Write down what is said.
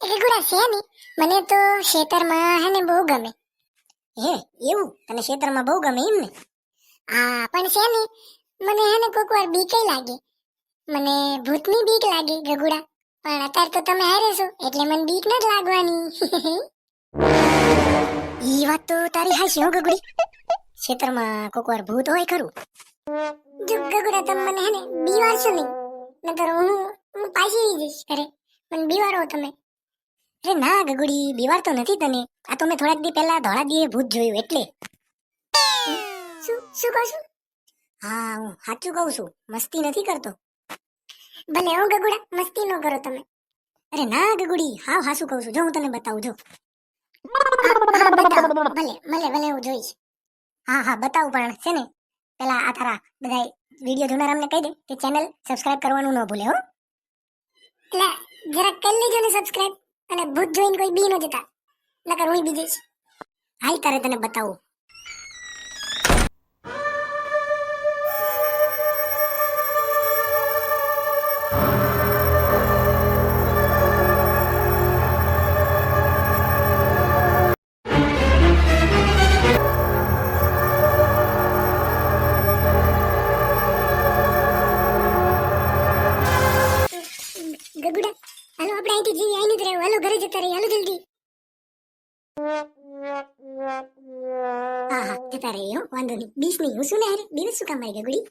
એ છે ને મને તો ખેતરમાં હે ને બહુ ગમે. હે એવું? તને ખેતરમાં બહુ ગમે એમ ને? હા પણ છે ને મને હે ને કોક વાર બીક લાગે. મને ભૂતની બીક લાગે ગગુડા. પણ અત્યારે તો તમે હારે છો એટલે મને બીક નથી લાગવાની. ઈ વાત તો તારી હાસી હો ગગડી. ખેતરમાં કોક વાર ભૂત હોય ખરું. જો ગગુડા તમે મને હે ને બીવારશો નહીં. નતર હું હું પાછી જઈશ અરે મને બીવારો તમે. અરે ના ગગુડી બીવાર તો નથી તને. આ તો મેં થોડાક દી પહેલા ધોળા દીએ ભૂત જોયું એટલે. શું શું કહું છું? હા હું સાચું કહું છું મસ્તી નથી કરતો. ભલે હો ગગુડા મસ્તી ન કરો તમે. અરે ના ગગુડી હા હાસું કહું છું. જો હું તને બતાવું જો. ભલે ભલે ભલે હું જોઈશ. હા હા બતાવું પણ છે ને? પેલા આ તારા બધા વીડિયો જોનારામને કહી દે કે ચેનલ સબસ્ક્રાઇબ કરવાનું ન ભૂલે હો. એટલે જરાક કરી લેજો ને સબસ્ક્રાઇબ. અને ભૂત જોઈને કોઈ બી ન જતા. નકર હું બી જઈશ હાલ તારે તને બતાવું. ગગુડા હાલો, આપણે અહીંથી જઈએ અહીં જ રહેવું. હાલો, ઘરે જતા રહીએ. હાલો, જલ્દી. હા હા, જતા રહી હો, વાંધો નહીં. બીસ નહીં. હું શું ને હારે? બીસ શું કામ આવી ગગુડી